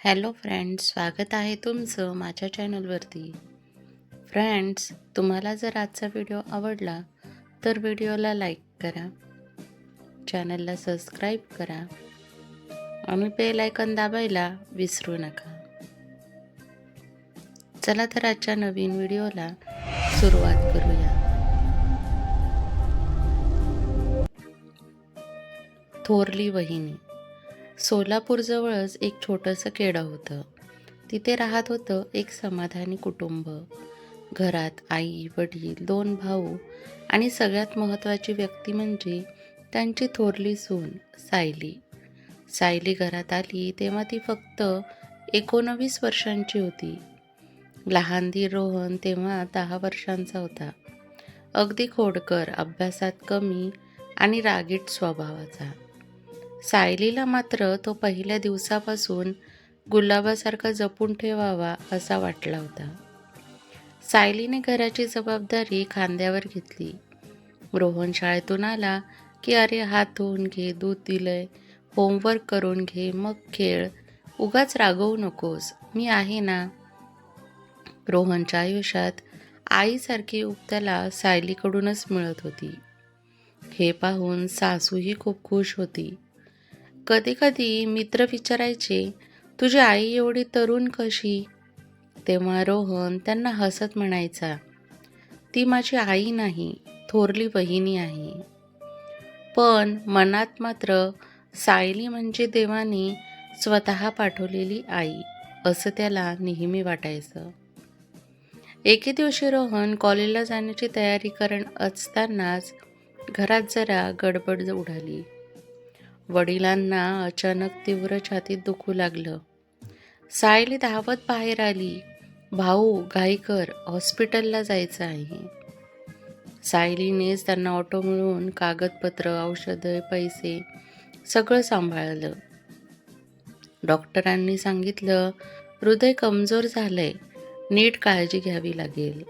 Hello friends स्वागत आहे तुमचं माझ्या चॅनलवरती. फ्रेंड्स तुम्हाला जर आजचा व्हिडिओ आवडला तर व्हिडिओला लाईक करा चॅनलला सबस्क्राईब करा आणि बेल आयकन दाबायला विसरू नका. चला तर आजच्या नवीन व्हिडिओला सुरुवात करूया. थोरली वहिनी सोलापूरजवळच एक छोटंसं केडं होतं. तिथे राहत होतं एक समाधानी कुटुंब. घरात आई वडील दोन भाऊ आणि सगळ्यात महत्त्वाची व्यक्ती म्हणजे त्यांची थोरली सून सायली. सायली घरात आली तेव्हा ती फक्त एकोणवीस वर्षांची होती. लहान रोहन तेव्हा दहा वर्षांचा होता. अगदी खोडकर अभ्यासात कमी आणि रागीट स्वभावाचा. सायलीला मात्र तो पहिल्या दिवसापासून गुलाबासारखा जपून ठेवावा असा वाटला होता. सायलीने घराची जबाबदारी खांद्यावर घेतली. रोहन शाळेतून आला की अरे हात धुवून घे दूध दिलंय होमवर्क करून घे मग खेळ. उगाच रागवू नकोस मी आहे ना. रोहनच्या आयुष्यात आईसारखी उपत्याला सायलीकडूनच मिळत होती. हे पाहून सासूही खूप खुश होती. कधीकधी मित्र विचारायचे तुझी आई एवढी तरुण कशी? तेव्हा रोहन त्यांना हसत म्हणायचा ती माझी आई नाही थोरली वहिनी आहे. पण मनात मात्र सायली म्हणजे देवाने स्वतः पाठवलेली आई असं त्याला नेहमी वाटायचं. एके दिवशी रोहन कॉलेजला जाण्याची तयारी करत असतानाच घरात जरा गडबड उडाली. वडिलांना अचानक तीव्र छातीत दुखू लागलं. सायली धावत बाहेर आली. भाऊ घाईकर हॉस्पिटलला जायचं आहे. सायलीनेच त्यांना ऑटो मिळून कागदपत्र औषधं पैसे सगळं सांभाळलं. डॉक्टरांनी सांगितलं हृदय कमजोर झालंय नीट काळजी घ्यावी लागेल.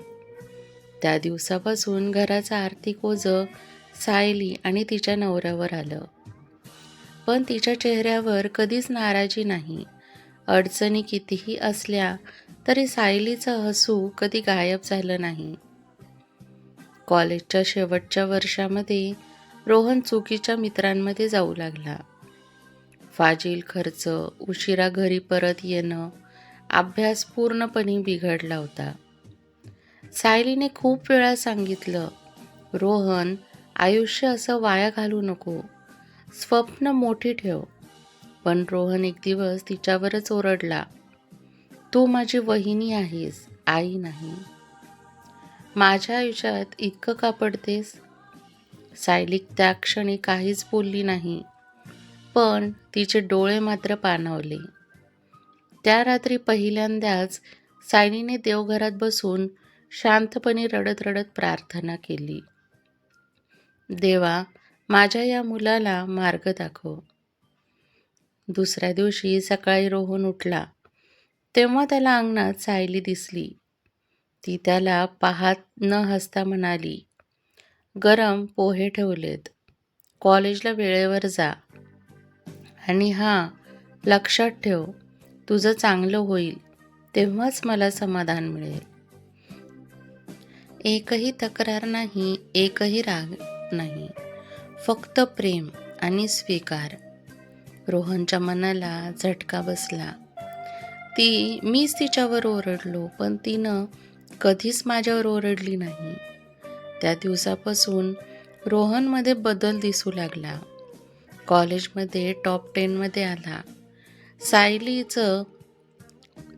त्या दिवसापासून घराचं आर्थिक ओझं सायली आणि तिच्या नवऱ्यावर आलं. पण तिच्या चेहऱ्यावर कधीच नाराजी नाही. अडचणी कितीही असल्या तरी सायलीचं हसू कधी गायब झालं नाही. कॉलेजच्या शेवटच्या वर्षामध्ये रोहन चुकीच्या मित्रांमध्ये जाऊ लागला. फाजील खर्च उशिरा घरी परत येणं अभ्यास पूर्णपणे बिघडला होता. सायलीने खूप वेळा सांगितलं रोहन आयुष्य असं वाया घालू नको. स्वप्न मोठी ठेव. पण रोहन एक दिवस तिच्यावरच ओरडला तू माझी वहिनी आहेस आई नाही. माझ्या आयुष्यात इतकं का पडतेस? सायलिक त्या क्षणी काहीच बोलली नाही पण तिचे डोळे मात्र पाणावले. त्या रात्री पहिल्यांदाच सायलीने देवघरात बसून शांतपणे रडत रडत प्रार्थना केली. देवा माझ्या या मुलाला मार्ग दाखव. दुसऱ्या दिवशी सकाळी रोहन उठला. तेव्हा त्याला अंगणात सायली दिसली. ती त्याला पाहत न हसता म्हणाली गरम पोहे ठेवलेत. कॉलेजला वेळेवर जा. आणि हां लक्षात ठेव. तुझं चांगलं होईल. तेव्हाच मला समाधान मिळेल. एकही तक्रार नाही एकही राग नाही. फक्त प्रेम आणि स्वीकार. रोहनच्या मनाला झटका बसला. ती मीच तिच्यावर ओरडलो पण तिनं कधीच माझ्यावर ओरडली नाही. त्या दिवसापासून रोहनमध्ये बदल दिसू लागला. कॉलेजमध्ये टॉप टेनमध्ये आला. सायलीचं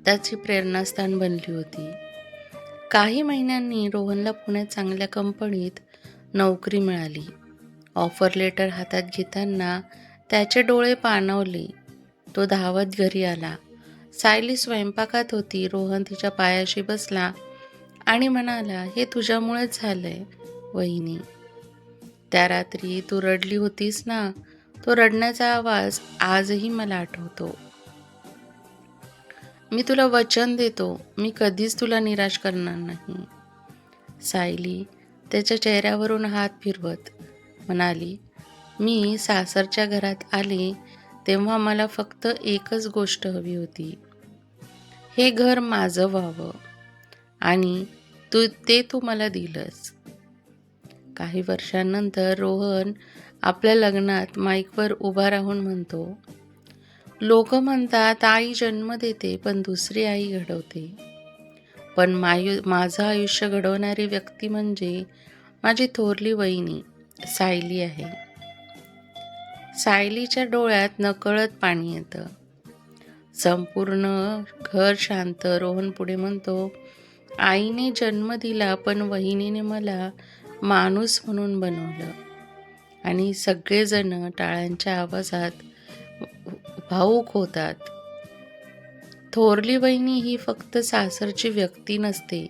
त्याची प्रेरणास्थान बनली होती. काही महिन्यांनी रोहनला पुण्यात चांगल्या कंपनीत नोकरी मिळाली. ऑफर लेटर हातात घेताना त्याचे डोळे पाणवले. तो धावत घरी आला. सायली स्वयंपाकात होती. रोहन तिच्या पायाशी बसला आणि म्हणाला हे तुझ्यामुळेच झालंय वहिनी. त्या रात्री तू रडली होतीस ना तो रडण्याचा आवाज आजही मला आठवतो. मी तुला वचन देतो. मी कधीच तुला निराश करणार नाही. सायली त्याच्या चेहऱ्यावरून हात फिरवत म्हणाली मी सासरच्या घरात आले तेव्हा मला फक्त एकच गोष्ट हवी होती. हे घर माझं व्हावं आणि तू ते तू मला दिलंस. काही वर्षांनंतर रोहन आपल्या लग्नात माईकवर उभा राहून म्हणतो लोक म्हणतात आई जन्म देते पण दुसरी आई घडवते. पण मायु माझं आयुष्य घडवणारी व्यक्ती म्हणजे माझी थोरली वहिनी. सायली आहे. सायलीच्या डोळ्यात नकळत पाणी येतं. संपूर्ण घर शांत रोहन पुढे म्हणतो आईने जन्म दिला पण वहिनीने मला माणूस म्हणून बनवलं. आणि सगळेजण टाळ्यांच्या आवाजात भाऊक होतात. थोरली वहिनी ही फक्त सासरची व्यक्ती नसते.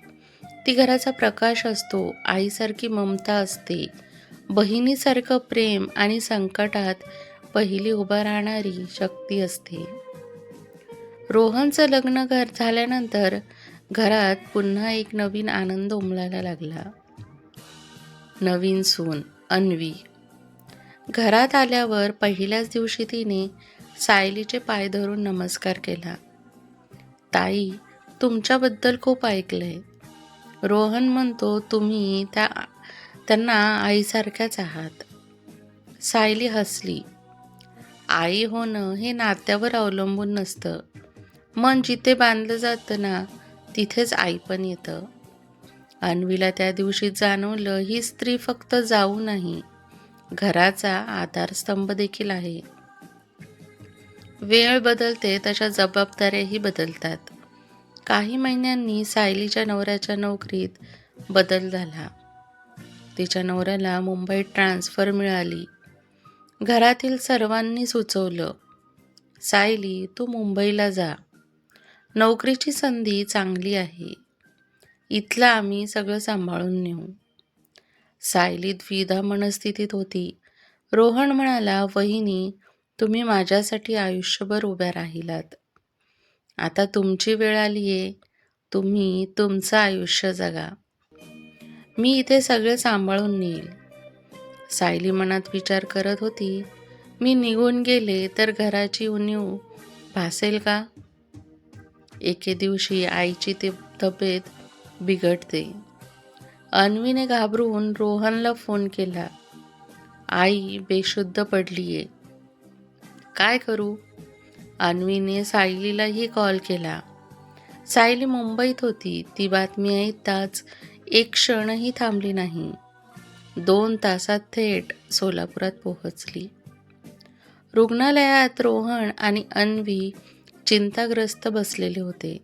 ती घराचा प्रकाश असतो आईसारखी ममता असते. बहिणीसारखं प्रेम आणि संकटात पहिली उभा राहणारी शक्ती असते. रोहनचं लग्न घर झाल्यानंतर घरात पुन्हा एक नवीन आनंद उमलायला लागला. नवीन सून अन्वी. घरात आल्यावर पहिल्याच दिवशी तिने सायलीचे पाय धरून नमस्कार केला. ताई तुमच्याबद्दल खूप ऐकलंय. रोहन म्हणतो तुम्ही त्या त्यांना आईसारख्याच आहात. सायली हसली. आई होणं हे नात्यावर अवलंबून नसतं. मन जिथे बांधलं जातं ना तिथेच आई पण येतं. अन्वीला त्या दिवशी जाणवलं ही स्त्री फक्त जाऊ नाही. घराचा आधारस्तंभ देखील आहे. वेळ बदलते तशा जबाबदाऱ्याही बदलतात. काही महिन्यांनी सायलीच्या नवऱ्याच्या नोकरीत बदल झाला. तिच्या नवऱ्याला मुंबईत ट्रान्सफर मिळाली. घरातील सर्वांनी सुचवलं सायली तू मुंबईला जा. नोकरीची संधी चांगली आहे. इथलं आम्ही सगळं सांभाळून नेऊ. सायली द्विधा मनस्थितीत होती. रोहन म्हणाला वहिनी तुम्ही माझ्यासाठी आयुष्यभर उभ्या राहिलात. आता तुमची वेळ आली आहे तुम्ही तुमचं आयुष्य जगा. मी इथे सगळे सांभाळून नेईल. सायली मनात विचार करत होती मी निघून गेले तर घराची उणीव भासेल का? एके दिवशी आईची ते तब्येत बिघडते. अन्वीने घाबरून रोहनला फोन केला. आई बेशुद्ध पडलीये. काय करू? अन्वीने सायलीलाही कॉल केला. सायली मुंबईत होती. ती बातमी ऐकताच एक क्षणही थांबली नाही. दोन तासात थेट सोलापुरात पोहोचली. रुग्णालयात रोहन आणि अन्वी चिंताग्रस्त बसलेले होते.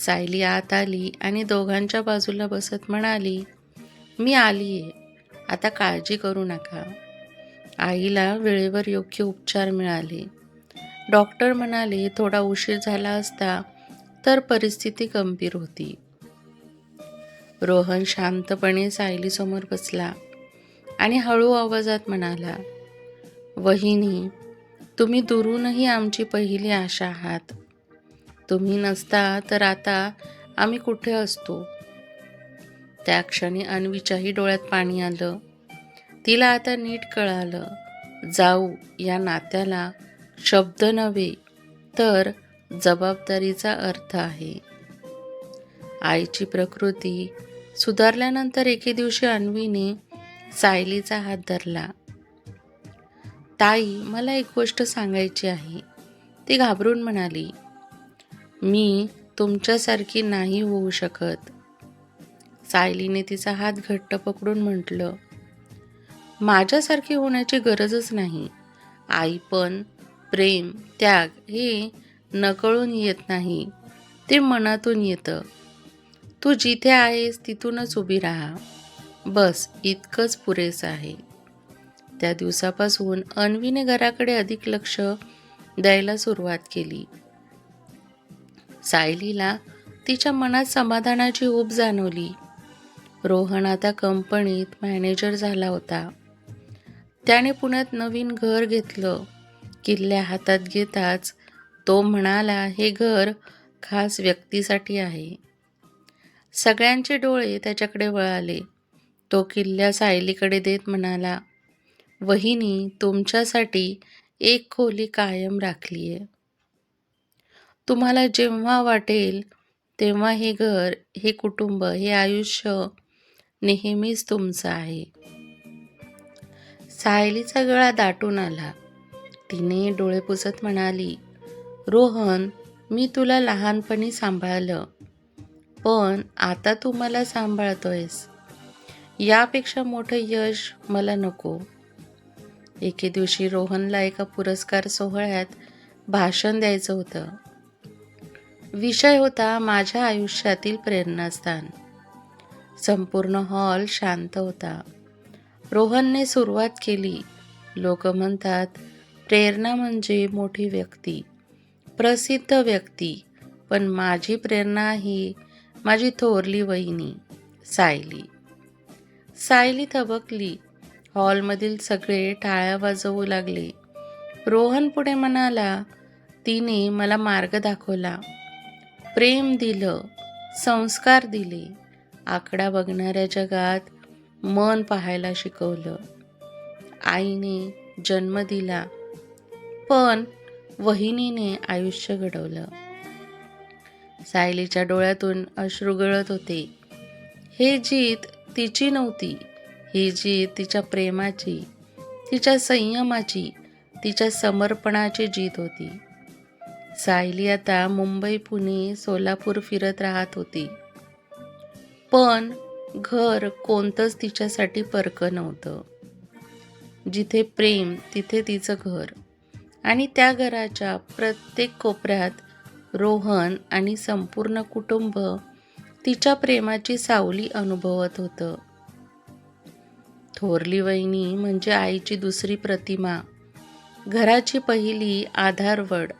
सायली आत आली आणि दोघांच्या बाजूला बसत म्हणाली मी आली आहे आता काळजी करू नका. आईला वेळेवर योग्य उपचार मिळाले. डॉक्टर म्हणाले थोडा उशीर झाला असता तर परिस्थिती गंभीर होती. रोहन शांतपणे सायलीसमोर बसला आणि हळू आवाजात म्हणाला वहिनी तुम्ही दुरूनही आमची पहिली आशा आहात. तुम्ही नसता तर आता आम्ही कुठे असतो? त्या क्षणी अन्वीच्याही डोळ्यात पाणी आलं. तिला आता नीट कळालं जाऊ या नात्याला शब्द नव्हे तर जबाबदारीचा अर्थ आहे. आईची प्रकृती सुधारल्यानंतर एके दिवशी अन्वीने सायलीचा हात धरला. ताई मला एक गोष्ट सांगायची आहे. ती घाबरून म्हणाली मी तुमच्यासारखी नाही होऊ शकत. सायलीने तिचा हात घट्ट पकडून म्हटलं माझ्यासारखी होण्याची गरजच नाही. आई पण प्रेम त्याग हे नकळून येत नाही. ते मनातून येतं. तू जिथे आहेस तिथूनच उभी राहा. बस इतकंच पुरेसं आहे. त्या दिवसापासून अन्वीने घराकडे अधिक लक्ष द्यायला सुरुवात केली. सायलीला तिच्या मनात समाधानाची ऊब जाणवली. रोहन आता कंपनीत मॅनेजर झाला होता. त्याने पुण्यात नवीन घर घेतलं. किल्ल्या हातात घेताच तो म्हणाला हे घर खास व्यक्तीसाठी आहे. सगळ्यांचे डोळे त्याच्याकडे वळाले. तो किल्ल्या सायलीकडे देत म्हणाला वहिनी तुमच्यासाठी एक खोली कायम राखली आहे तुम्हाला जेव्हा वाटेल तेव्हा हे घर हे कुटुंब हे आयुष्य नेहमीच तुमचं आहे. सायलीचा गळा दाटून आला. तिने डोळे पुसत म्हणाली रोहन मी तुला लहानपणी सांभाळलं. पण आता तू मला सांभाळतोयस. यापेक्षा मोठं यश मला नको. एके दिवशी रोहनला एका पुरस्कार सोहळ्यात भाषण द्यायचं होतं. विषय होता माझ्या आयुष्यातील प्रेरणास्थान. संपूर्ण हॉल शांत होता. रोहनने सुरुवात केली. लोक म्हणतात प्रेरणा म्हणजे मोठी व्यक्ती प्रसिद्ध व्यक्ती पण माझी प्रेरणा ही माझी थोरली वहिनी सायली. सायली थबकली. हॉलमधील सगळे टाळ्या वाजवू लागले. रोहन पुढे म्हणाला तिने मला मार्ग दाखवला. प्रेम दिलं संस्कार दिले. आकडा बघणाऱ्या जगात मन पाहायला शिकवलं. आईने जन्म दिला. पण वहिनीने आयुष्य घडवलं. सायलीच्या डोळ्यातून अश्रू गळत होते. हे जीत तिची नव्हती. ही जीत तिच्या प्रेमाची तिच्या संयमाची तिच्या समर्पणाची जीत होती. सायली आता मुंबई पुणे सोलापूर फिरत राहत होती. पण घर कोणतंच तिच्यासाठी परकं नव्हतं. जिथे प्रेम तिथे तिचं घर. आणि त्या घराच्या प्रत्येक कोपऱ्यात रोहन आणि संपूर्ण कुटुंब तिच्या प्रेमाची सावली अनुभवत होतं. थोरली वहिनी म्हणजे आईची दुसरी प्रतिमा घराची पहिली आधारवड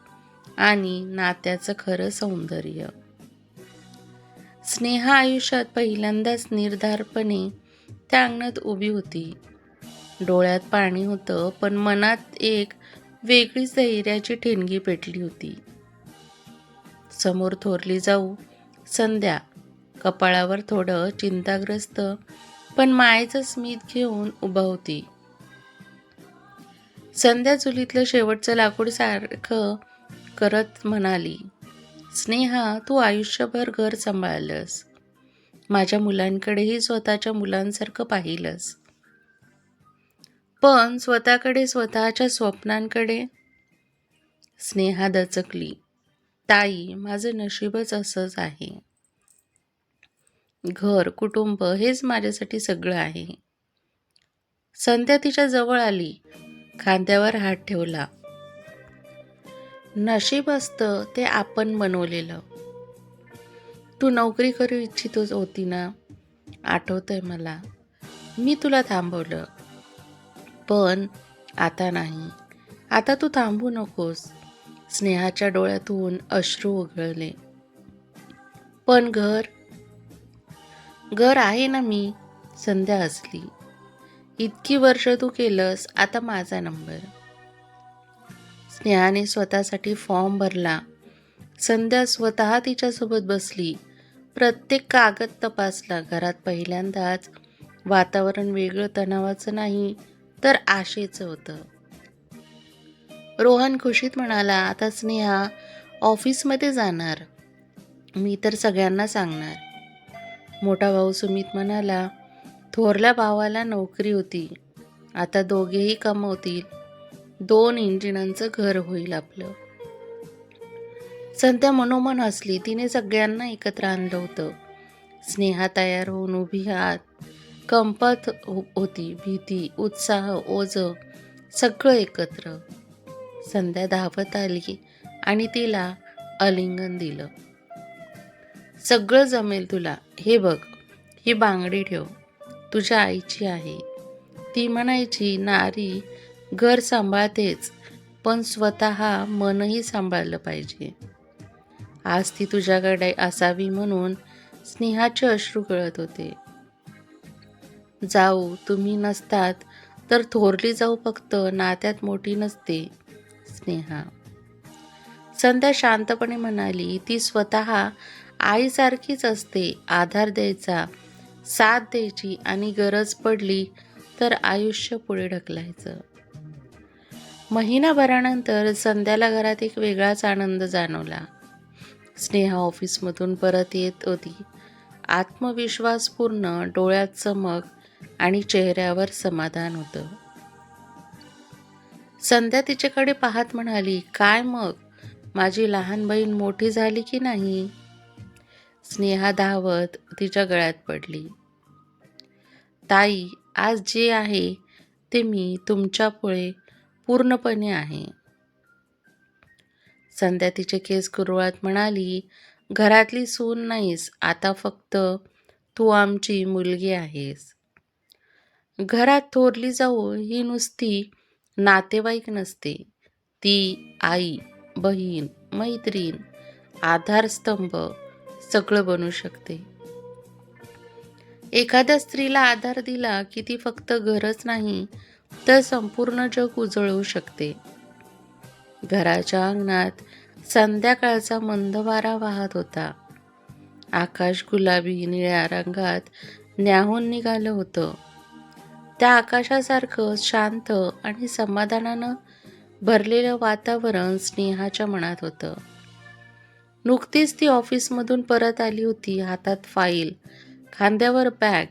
आणि नात्याचं खरं सौंदर्य. स्नेहा आयुष्यात पहिल्यांदाच निर्धारपणे त्या अंगणात उभी होती. डोळ्यात पाणी होतं पण मनात एक वेगळीच धैर्याची ठिणगी पेटली होती. समोर थोरली जाऊ. संध्या कपाळावर थोडं चिंताग्रस्त पण मायेचं स्मित घेऊन उभा होती. संध्या चुलीतलं शेवटचं लाकूड सारखं करत म्हणाली स्नेहा तू आयुष्यभर घर सांभाळलंस. माझ्या मुलांकडेही स्वतःच्या मुलांसारखं पाहिलंस. पण स्वतःकडे स्वतःच्या स्वप्नांकडे. स्नेहा दचकली. ताई माझं नशीबच असंच आहे. घर कुटुंब हेच माझ्यासाठी सगळं आहे. संध्या तिच्या जवळ आली. खांद्यावर हात ठेवला. नशीब असतं ते आपण बनवलेलं. तू नोकरी करू इच्छितोच होती ना? आठवतंय मला. मी तुला थांबवलं. पण आता नाही. आता तू थांबू नकोस. स्नेहाच्या डोळ्यातून अश्रू उघळले. पण घर घर आहे ना मी संध्या असली इतकी वर्ष तू केलंस आता माझा नंबर. स्नेहाने स्वतःसाठी फॉर्म भरला. संध्या स्वतः तिच्यासोबत बसली. प्रत्येक कागद तपासला. घरात पहिल्यांदाच वातावरण वेगळं तणावाचं नाही तर आशेचं होतं. रोहन खुशीत म्हणाला आता स्नेहा ऑफिसमध्ये जाणार. मी तर सगळ्यांना सांगणार. मोठा भाऊ सुमित म्हणाला थोरल्या भावाला नोकरी होती. आता दोघेही कमवतील. दोन इंजिनांचं घर होईल आपलं. संध्या मनोमन हसली. तिने सगळ्यांना एकत्र आणलं होतं. स्नेहा तयार होऊन उभी हात कंपत हो- होती. भीती उत्साह ओझ सगळं एकत्र. संध्या धावत आली आणि तिला अलिंगन दिलं. सगळं जमेल तुला. हे बघ ही बांगडी ठेव. तुझ्या आईची आहे. ती म्हणायची नारी घर सांभाळतेच पण स्वतः मनही सांभाळलं पाहिजे. आज ती तुझ्याकडे असावी म्हणून स्नेहाचे अश्रू गळत होते. जाऊ तुम्ही नसतात तर थोरली जाऊ फक्त. नात्यात मोठी नसते. स्नेहा संध्या शांतपणे म्हणाली ती स्वतः आईसारखीच असते आधार द्यायचा साथ द्यायची आणि गरज पडली तर आयुष्य पुढे ढकलायचं. महिनाभरानंतर संध्याला घरात एक वेगळाच आनंद जाणवला. स्नेहा ऑफिसमधून परत येत होती. आत्मविश्वासपूर्ण डोळ्यात चमक आणि चेहऱ्यावर समाधान होतं. संध्या तिच्याकडे पाहत म्हणाली काय मग? माझी लहान बहीण मोठी झाली की नाही? स्नेहा धावत तिच्या गळ्यात पडली. ताई आज जे आहे ते मी तुमच्यापुळे पूर्णपणे आहे. संध्या तिचे केस कुरवळत म्हणाली घरातली सून नाहीस आता फक्त तू आमची मुलगी आहेस. घरात थोरली जाऊ ही नुसती नातेवाईक नसते. ती आई बहीण मैत्रीण आधारस्तंभ सगळं बनू शकते. एखाद्या स्त्रीला आधार दिला की ती फक्त घरच नाही तर संपूर्ण जग उजळवू शकते. घराच्या अंगणात संध्याकाळचा मंद वारा वाहत होता. आकाश गुलाबी निळ्या रंगात न्याहून निघालं होतं. त्या आकाशासारखं शांत आणि समाधानानं भरलेलं वातावरण स्नेहाच्या मनात होतं. नुकतीच ती ऑफिसमधून परत आली होती हातात फाईल खांद्यावर बॅग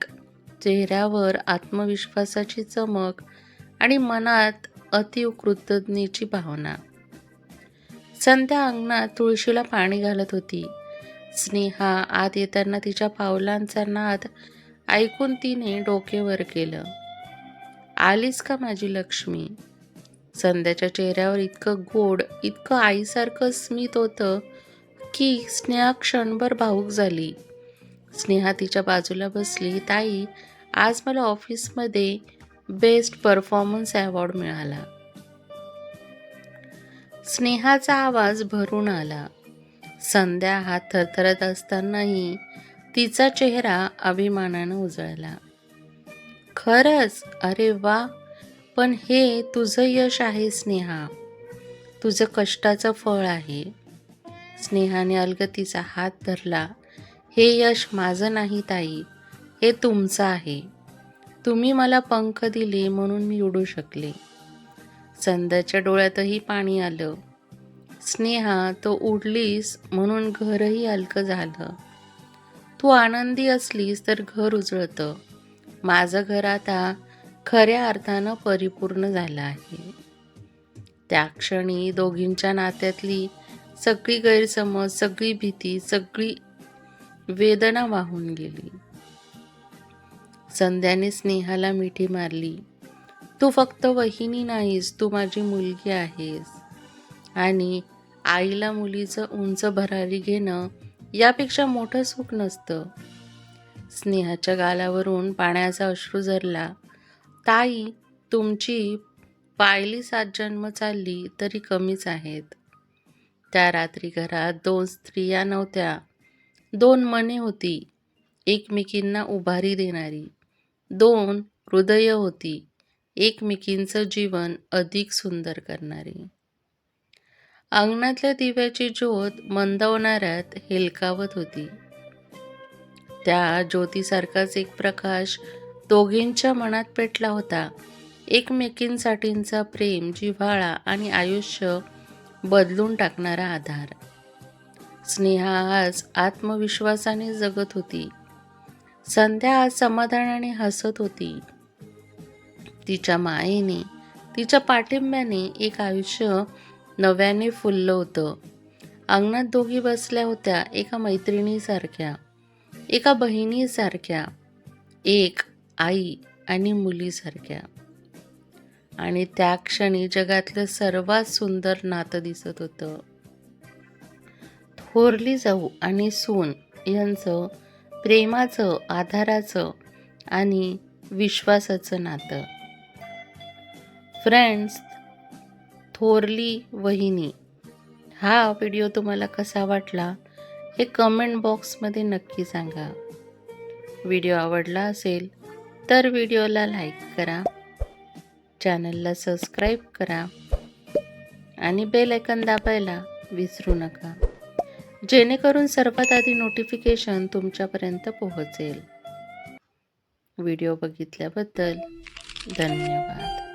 चेहऱ्यावर आत्मविश्वासाची चमक आणि मनात अतिकृतज्ञेची भावना. संध्या अंगणात तुळशीला पाणी घालत होती. स्नेहा आत येताना तिच्या पावलांचा नाद ऐकून तिने डोके वर केलं. आलीस का माझी लक्ष्मी? संध्याच्या चेहऱ्यावर इतकं गोड इतकं आईसारखं स्मित होतं की स्नेहा क्षणभर भाऊक झाली. स्नेहा तिच्या बाजूला बसली ताई आज मला ऑफिसमध्ये बेस्ट परफॉर्मन्स अवॉर्ड मिळाला. स्नेहाचा आवाज भरून आला. संध्या हात थरथरत असतानाही तिचा चेहरा अभिमानानं उजळला. खरंच? अरे वा. पण हे तुझं यश आहे स्नेहा. तुझं कष्टाचं फळ आहे. स्नेहाने अलगतीचा हात धरला. हे यश माझं नाही ताई. हे तुमचं आहे. तुम्ही मला पंख दिले म्हणून मी उडू शकले. संध्याच्या डोळ्यातही पाणी आलं. स्नेहा तो उडलीस म्हणून घरही हलकं झालं. तू आनंदी असलीस तर घर उजळतं. माझं घर आता खऱ्या अर्थानं परिपूर्ण झालं आहे. त्या क्षणी दोघींच्या नात्यातली सगळी गैरसमज सगळी भीती सगळी वेदना वाहून गेली. संध्याने स्नेहाला मिठी मारली तू फक्त वहिनी नाहीस तू माझी मुलगी आहेस. आणि आईला मुलीचं उंच भरारी घेणं यापेक्षा मोठं सुख नसतं. स्नेहाच्या गालावरून पाण्याचा अश्रू झरला. ताई तुमची पायली सात जन्म चालली तरी कमीच आहेत. त्या रात्री घरात दोन स्त्रिया नव्हत्या. दोन मने होती एकमेकींना उभारी देणारी. दोन हृदय होती एकमेकींचं जीवन अधिक सुंदर करणारी. अंगणातल्या दिव्याची ज्योत मंदवणाऱ्यात हेलकावत होती. त्या ज्योतीसारखाच एक प्रकाश दोघींच्या मनात पेटला होता. एकमेकींसाठींचा प्रेम जिव्हाळा आणि आयुष्य बदलून टाकणारा आधार. स्नेहा आज आत्मविश्वासाने जगत होती. संध्या आज समाधानाने हसत होती. तिच्या मायेने तिच्या पाठिंब्याने एक आयुष्य नव्याने फुललं होतं. अंगणात दोघी बसल्या होत्या एका मैत्रिणीसारख्या. एका बहिणीसारख्या एक आई आणि मुलीसारख्या. आणि त्या क्षणी जगातलं सर्वात सुंदर नातं दिसत होतं. थोरली जाऊ आणि सून यांचं प्रेमाचं आधाराचं आणि विश्वासाचं नातं. फ्रेंड्स थोरली वहिनी हा व्हिडिओ तुम्हाला कसा वाटला? हे कमेंट बॉक्समध्ये नक्की सांगा. व्हिडिओ आवडला असेल तर व्हिडिओला लाईक करा. चॅनलला सबस्क्राईब करा. आणि बेल आयकन दाबायला विसरू नका. जेणेकरून सर्वात आधी नोटिफिकेशन तुमच्यापर्यंत पोहोचेल. व्हिडिओ बघितल्याबद्दल धन्यवाद.